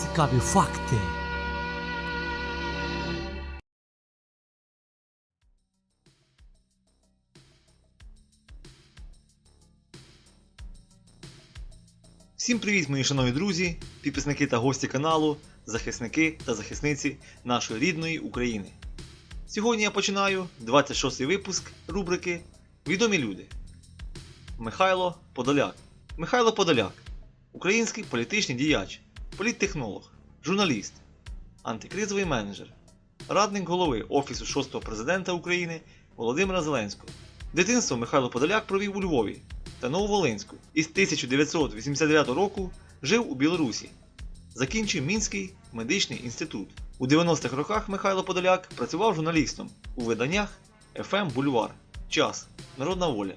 Цікаві факти. Всім привіт, мої шановні друзі, підписники та гості каналу, захисники та захисниці нашої рідної України. Сьогодні я починаю 26-й випуск рубрики Відомі люди. Михайло Подоляк. Михайло Подоляк український політичний діяч, політтехнолог, журналіст, антикризовий менеджер, радник голови Офісу 6-го президента України Володимира Зеленського. Дитинство Михайло Подоляк провів у Львові та Нововолинську і з 1989 року жив у Білорусі. Закінчив Мінський медичний інститут. У 90-х роках Михайло Подоляк працював журналістом у виданнях FM Бульвар, Час, Народна воля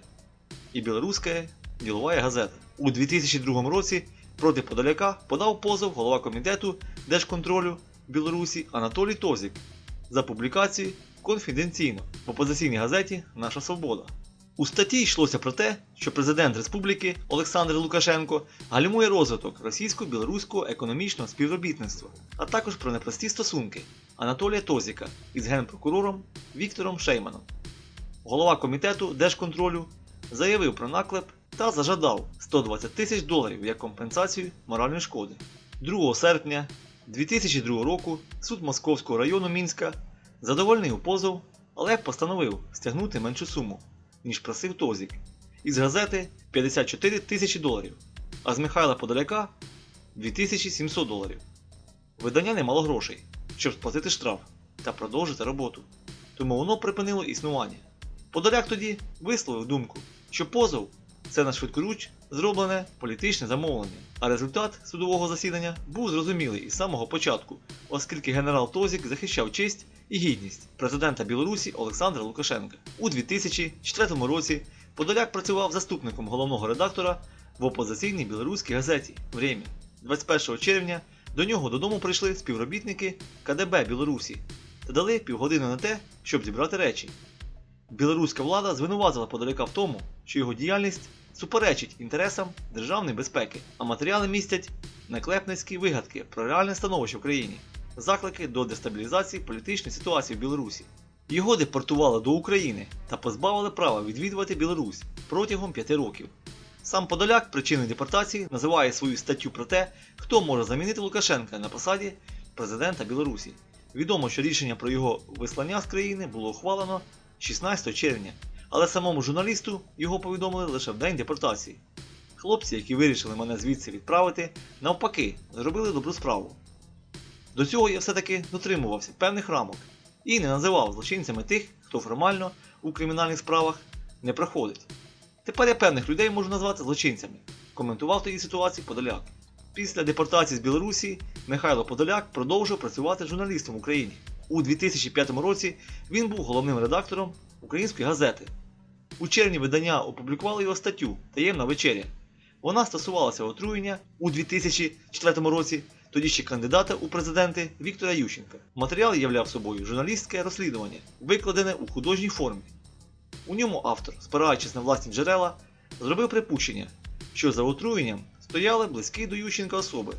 і Білоруська ділова газета. У 2002 році проти Подоляка подав позов голова комітету Держконтролю Білорусі Анатолій Тозік за публікацію конфіденційно в опозиційній газеті Наша Свобода. У статті йшлося про те, що президент республіки Олександр Лукашенко гальмує розвиток російсько-білоруського економічного співробітництва, а також про непрості стосунки Анатолія Тозіка із генпрокурором Віктором Шейманом. Голова комітету Держконтролю заявив про наклеп та зажадав 120 тисяч доларів як компенсацію моральної шкоди. 2 серпня 2002 року суд Московського району Мінська задовольнив позов, але постановив стягнути меншу суму ніж просив Тозік. Із газети 54 тисячі доларів, а з Михайла Подоляка 2700 доларів. Видання не мало грошей, щоб сплатити штраф та продовжити роботу, тому воно припинило існування. Подоляк тоді висловив думку, що позов це на швидкоруч зроблене політичне замовлення, а результат судового засідання був зрозумілий із самого початку, оскільки генерал Тозік захищав честь і гідність президента Білорусі Олександра Лукашенка. У 2004 році Подоляк працював заступником головного редактора в опозиційній білоруській газеті «Время». 21 червня до нього додому прийшли співробітники КДБ Білорусі та дали півгодини на те, щоб зібрати речі. Білоруська влада звинуватила Подоляка в тому, що його діяльність суперечить інтересам державної безпеки, а матеріали містять наклепницькі вигадки про реальне становище в країні заклики до дестабілізації політичної ситуації в Білорусі. Його депортували до України та позбавили права відвідувати Білорусь протягом п'яти років. Сам Подоляк причиною депортації називає свою статтю про те, хто може замінити Лукашенка на посаді президента Білорусі. Відомо, що рішення про його вислання з країни було ухвалено 16 червня, але самому журналісту його повідомили лише в день депортації. Хлопці, які вирішили мене звідси відправити, навпаки, зробили добру справу. До цього я все-таки дотримувався певних рамок і не називав злочинцями тих, хто формально у кримінальних справах не проходить. Тепер я певних людей можу назвати злочинцями, коментував тоді ситуацію Подоляк. Після депортації з Білорусі Михайло Подоляк продовжив працювати журналістом в Україні. У 2005 році він був головним редактором української газети. У червні видання опублікували його статтю Таємна вечеря. Вона стосувалася отруєння у 2004 році тоді ще кандидата у президенти Віктора Ющенка. Матеріал являв собою журналістське розслідування, викладене у художній формі. У ньому автор, спираючись на власні джерела, зробив припущення, що за отруєнням стояли близькі до Ющенка особи.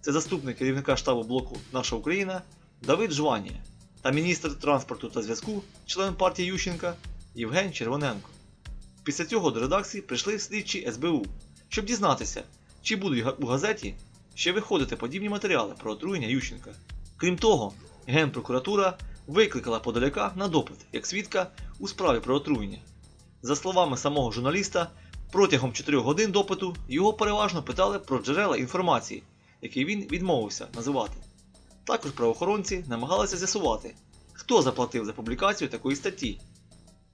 Це заступник керівника штабу блоку Наша Україна Давид Жванія та міністр транспорту та зв'язку, член партії Ющенка Євген Червоненко. Після цього до редакції прийшли слідчі СБУ, щоб дізнатися, чи будуть у газеті ще виходити подібні матеріали про отруєння Ющенка. Крім того, Генпрокуратура викликала Подоляка на допит як свідка у справі про отруєння. За словами самого журналіста, протягом 4 годин допиту його переважно питали про джерела інформації, які він відмовився називати. Також правоохоронці намагалися з'ясувати, хто заплатив за публікацію такої статті.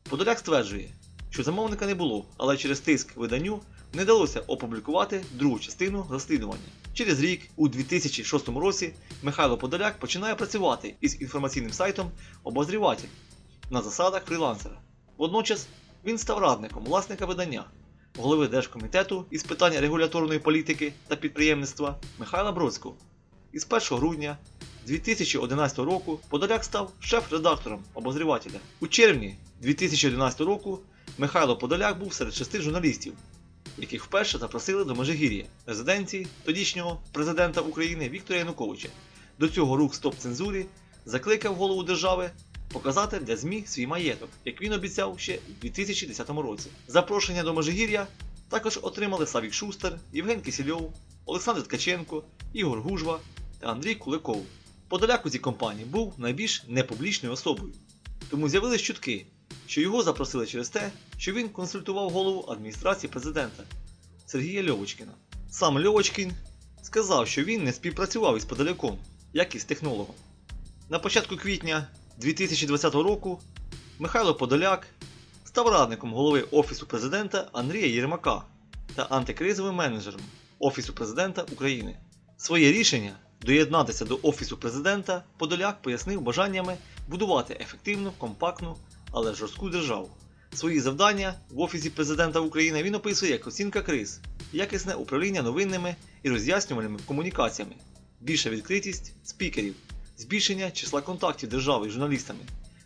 Подоляк стверджує, що замовника не було, але через тиск виданню не вдалося опублікувати другу частину розслідування. Через рік, у 2006 році, Михайло Подоляк починає працювати із інформаційним сайтом Обозріватель на засадах фрілансера. Водночас він став радником власника видання, голови Держкомітету із питань регуляторної політики та підприємництва Михайла Бродського. Із 1 грудня 2011 року Подоляк став шеф-редактором обозрівателя. У червні 2011 року Михайло Подоляк був серед шести журналістів, яких вперше запросили до Межигір'я, резиденції тодішнього президента України Віктора Януковича. До цього рух стоп цензурі закликав голову держави показати для ЗМІ свій маєток, як він обіцяв ще у 2010 році. Запрошення до Межигір'я також отримали Савік Шустер, Євген Кисельов, Олександр Ткаченко, Ігор Гужва та Андрій Куликов. Подоляк у цій компанії був найбільш непублічною особою. Тому з'явились чутки, що його запросили через те, що він консультував голову адміністрації президента Сергія Льовочкіна. Сам Льовочкін сказав, що він не співпрацював із Подоляком, як і з технологом. На початку квітня 2020 року Михайло Подоляк став радником голови Офісу президента Андрія Єрмака та антикризовим менеджером Офісу президента України. Своє рішення доєднатися до Офісу президента Подоляк пояснив бажаннями будувати ефективну, компактну, але жорстку державу. Свої завдання в Офісі президента України він описує як оцінка криз, якісне управління новинними і роз'яснювальними комунікаціями, більша відкритість спікерів, збільшення числа контактів держави з журналістами,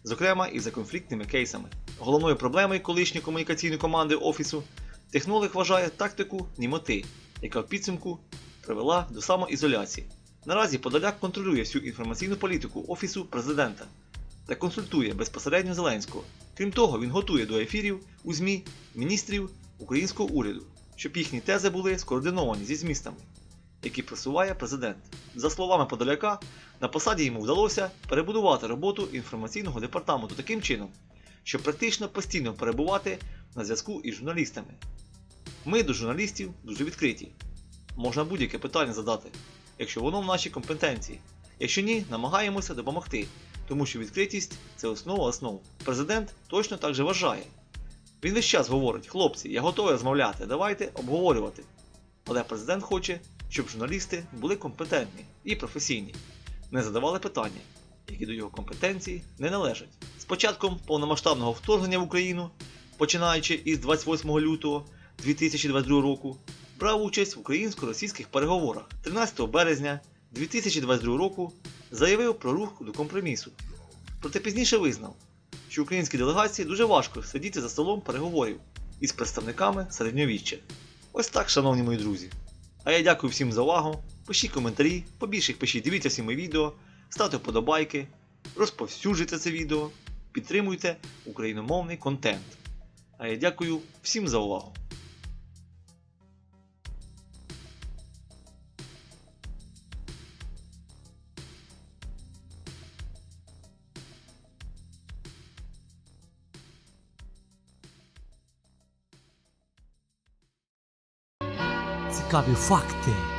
зокрема і за конфліктними кейсами. Головною проблемою колишньої комунікаційної команди Офісу технолог вважає тактику німоти, яка в підсумку привела до самоізоляції. Наразі Подоляк контролює всю інформаційну політику Офісу президента та консультує безпосередньо Зеленського. Крім того, він готує до ефірів у ЗМІ міністрів українського уряду, щоб їхні тези були скоординовані зі змістами, які просуває президент. За словами Подоляка, на посаді йому вдалося перебудувати роботу інформаційного департаменту таким чином, щоб практично постійно перебувати на зв'язку із журналістами. Ми до журналістів дуже відкриті. Можна будь-яке питання задати, якщо воно в нашій компетенції. Якщо ні, намагаємося допомогти, тому що відкритість це основа основ. Президент точно так же вважає. Він весь час говорить: хлопці, я готовий розмовляти, давайте обговорювати. Але президент хоче, щоб журналісти були компетентні і професійні, не задавали питання, які до його компетенції не належать. З початком повномасштабного вторгнення в Україну, починаючи із 28 лютого 2022 року, брав участь в українсько-російських переговорах 13 березня 2022 року заявив про рух до компромісу. Проте пізніше визнав, що українській делегації дуже важко сидіти за столом переговорів із представниками середньовіччя. Ось так, шановні мої друзі. А я дякую всім за увагу. Пишіть коментарі, побільше пишіть, дивіться всі мої відео, ставте вподобайки, розповсюджуйте це відео, підтримуйте україномовний контент. А я дякую всім за увагу. Цікаві факти.